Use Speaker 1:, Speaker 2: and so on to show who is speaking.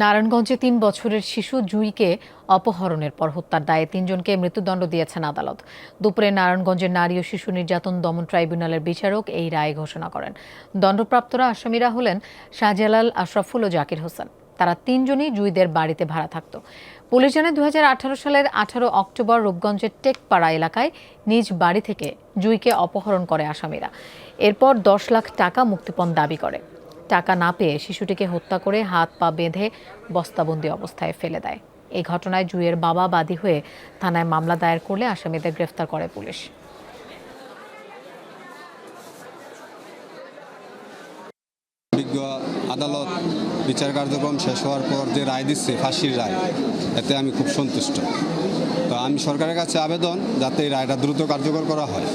Speaker 1: নারায়ণগঞ্জে তিন বছরের শিশু জুইকে অপহরণের পর হত্যার দায়ে তিনজনকে মৃত্যুদণ্ড দিয়েছেন আদালত। দুপুরে নারায়ণগঞ্জের নারী ও শিশু নির্যাতন দমন ট্রাইব্যুনালের বিচারক এই রায় ঘোষণা করেন। দণ্ডপ্রাপ্তরা আসামিরা হলেন শাহজালাল আশরাফুল ও জাকির হোসেন। তারা তিনজনই জুইদের বাড়িতে ভাড়া থাকত। পুলিশ জানায় দু হাজার আঠারো সালের আঠারো অক্টোবর রূপগঞ্জের টেকপাড়া এলাকায় নিজ বাড়ি থেকে জুইকে অপহরণ করে আসামিরা। এরপর দশ লাখ টাকা মুক্তিপণ দাবি করে। টাকা না পেয়ে শিশুটিকে হত্যা করে হাত পা বেঁধে বস্তাবন্দি অবস্থায় ফেলে দেয়। এই ঘটনায় জুয়ের বাবা বাদী হয়ে থানায় মামলা দায়ের করলে আসামিদের গ্রেফতার করে পুলিশ।
Speaker 2: বিজ্ঞ আদালত বিচার কার্যক্রম শেষ হওয়ার পর যে রায় দিচ্ছে, ফাঁসির রায়, এতে আমি খুব সন্তুষ্ট। তো আমি সরকারের কাছে আবেদন যাতে এই রায়টা দ্রুত কার্যকর করা হয়।